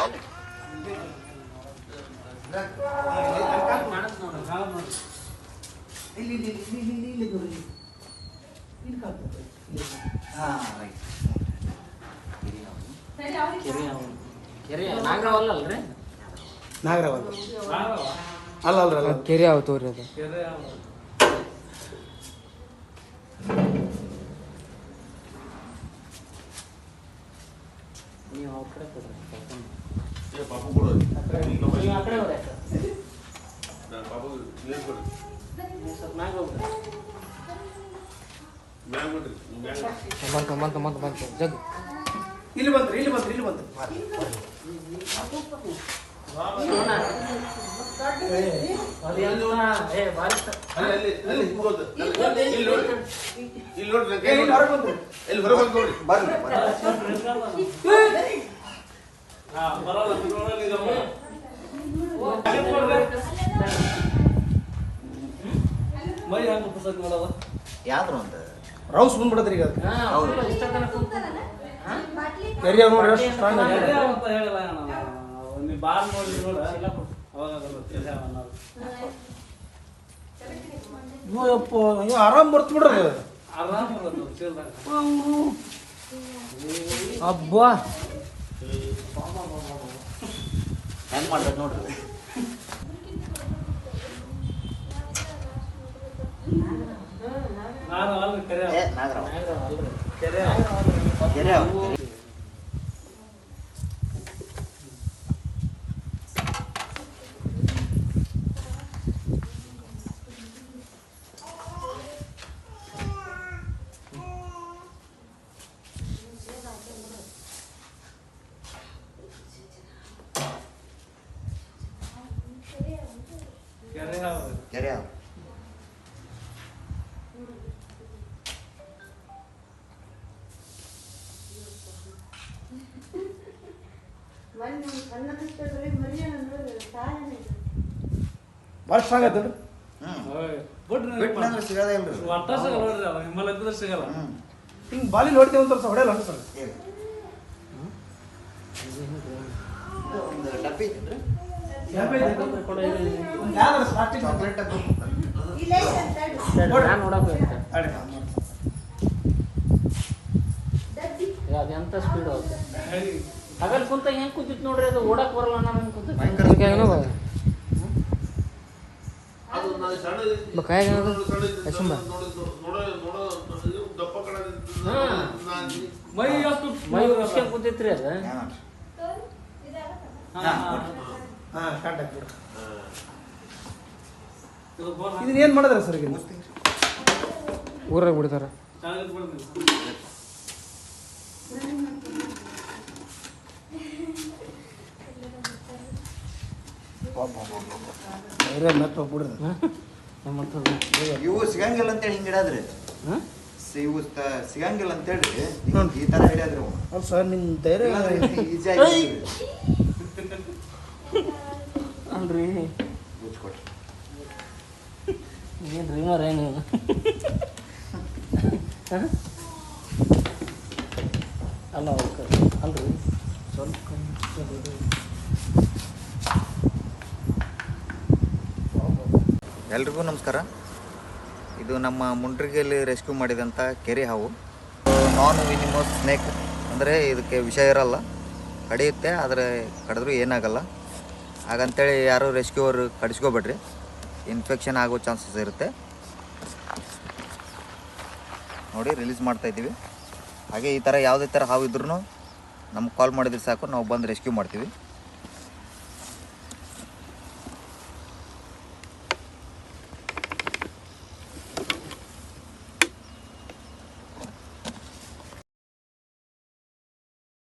job? ನಾಗರವಲ್ಲ ಅಲ್ಲ ಅಲ್ರ ಅಲ್ಲ ಕೆರೆ ಯಾವ ತೋರಿ ಅದು ನೀವು ಅವ್ರ ಕಡೆ ಕೊಡ್ರಿ ಬಂತು ಬಂತು ಬಂತು ಬಂತು ಜಗ್ ಇಲ್ಲಿ ಬಂತ್ರಿ ಇಲ್ಲಿ ಬಂತ್ರಿ ಇಲ್ಲಿ ಬಂತ್ರಿ ಶಿವಣ್ಣ. ಅದು ಎಲ್ಲಿ ಶಿವಣ್ಣ? ಏ, ಬಾರಿ ಸ- ಅಲ್ಲಿ ಅಲ್ಲಿ ಅಲ್ಲಿ ಕೂಗೋದು. ಅಲ್ಲಿ, ಇಲ್ಲಿ ನೋಡಿ ಇಲ್ಲಿ ನೋಡಿ ಏ, ಇಲ್ಲಿ ಹೊರಗೆ ಬಂದ್ರಿ ಇಲ್ಲಿ ಹೊರ ಬಂದು ನೋಡಿ ಬರ್ರಿ ಬರ್ರಿ ಯಾವ್ದು ಒಂದು. ರೌಸ್ ಬಂದ್ಬಿಡತ್ರಿ ಈಗ ಅದಕ್ಕೆ. ಹಾ, full ಇಷ್ಟ ತನಕ ಕೂತು. ಹಾ? ಕೆರೆ ಅವ್ರು ನೋಡಿ ಚೀಲ ಕೊಡು. ಅಯ್ಯಪ್ಪ ಅಯ್ಯೋ ಆರಾಮ್ ಬರ್ತು ಬಿಡ್ರಿ ಅಬ್ಬಾ. ಹೆಂಗ್ ಮಾಡ್ಬೇಕು ನೋಡ್ರಿ? Get out. Get out. ಭಾಳ ಸ್ಟ್ರಾಂಗ್ ಬಿಟ್ನಂದ್ರೆ ಸಿಗೋದೇ ಇಲ್ರಿ ಹಿಂಗೆ ಬಾಲಿಲ್ ಹೊಡಿತೇವೆ ಅಂತ ಹೊಡೆಯಲ್ಲ. ಇದು ಒಂದು ಡಬ್ಬಿ ಐತೇನ್ರಿ ಚಾಕ್ಲೇಟ್ ಸ್ಪೀಡ್ ಹೋಗುತ್ತೆ. ಹಗಲ್ ಕುಂತ ಹೆಂಗ್ ಕೂತಿತ್ತು ನೋಡ್ರಿ ಅದು ಓಡಕ್ ಬರಲ್ಲ ನಾನು ಕುಂತ ಭಯಂಕರ ಅದಕ್ಕೆ ಏನೋ ಬಾ. ಅದು ನಾನು ಸಣ್ಣ ಬಾ, ಕಾಯಾಗ ಏನದು? ನೋಡು, ಸಣ್ಣ ಇದ್ದು, ಅಶುಂಭ. ನೋಡು, ನೋಡು, ನೋಡು, ನೋಡು, ಇದು ದಪ್ಪ ಕಡೆ ಇದ್ದು, ಹಾ. ಮೈ ಕೂತಿತ್ರಿ ಅದು? ಇದನ್ನ ಏನು ಮಾಡಿದ್ರೆ ಸರ್. ಊರಾಗ ಬಿಡ್ತಾರ. ಧೈರ್ಯ ಮೆತ್ತ ಹೋಗ್ಬಿಡ್ರಿ ಇವು ಸಿಗಂಗಿಲ್ಲ ಅಂತೇಳಿ ಹಿಂಗೆ ಇವು ತ- ಸಿಗಂಗಿಲ್ಲ ಅಂತೇಳಿ ಈ ಥರ ಹಿಡಿಯಾದ್ರಿ. ಅವು ಅಲ್ಲ ಸರ್ ನಿಮ್ಮ ಧೈರ್ಯ ಈಜಿ ಆಗಿ ಅಲ್ರಿ. ಮುಚ್ಕೊಟ್ರಿ. ಏನು ಡ್ರೀಮರ್ ಏನು ಅಲ್ಲ ಅಲ್ರಿ. ಸ್ವಲ್ಪ ಎಲ್ರಿಗೂ ನಮಸ್ಕಾರ. ಇದು ನಮ್ಮ ಮುಂಡ್ರಿಗೆಯಲ್ಲಿ ರೆಸ್ಕ್ಯೂ ಮಾಡಿದಂಥ ಕೆರೆ ಹಾವು. ನಾನ್ ವಿನಿಮಸ್ ಸ್ನೇಕ್ ಅಂದರೆ ಇದಕ್ಕೆ ವಿಷ ಇರಲ್ಲ. ಕಡಿಯುತ್ತೆ, ಆದರೆ ಕಡಿದ್ರೂ ಏನಾಗಲ್ಲ. ಹಾಗಂತೇಳಿ ಯಾರು ರೆಸ್ಕ್ಯೂವರ್ ಕಡಿಸ್ಕೋಬೇಡ್ರಿ. ಇನ್ಫೆಕ್ಷನ್ ಆಗೋ ಚಾನ್ಸಸ್ ಇರುತ್ತೆ. ನೋಡಿ ರಿಲೀಸ್ ಮಾಡ್ತಾ ಇದ್ದೀವಿ. ಹಾಗೆ ಈ ಥರ ಯಾವುದೇ ಥರ ಹಾವು ಇದ್ರೂ ನಮ್ಗೆ ಕಾಲ್ ಮಾಡಿದ್ರೆ ಸಾಕು. ನಾವು ಬಂದು ರೆಸ್ಕ್ಯೂ ಮಾಡ್ತೀವಿ.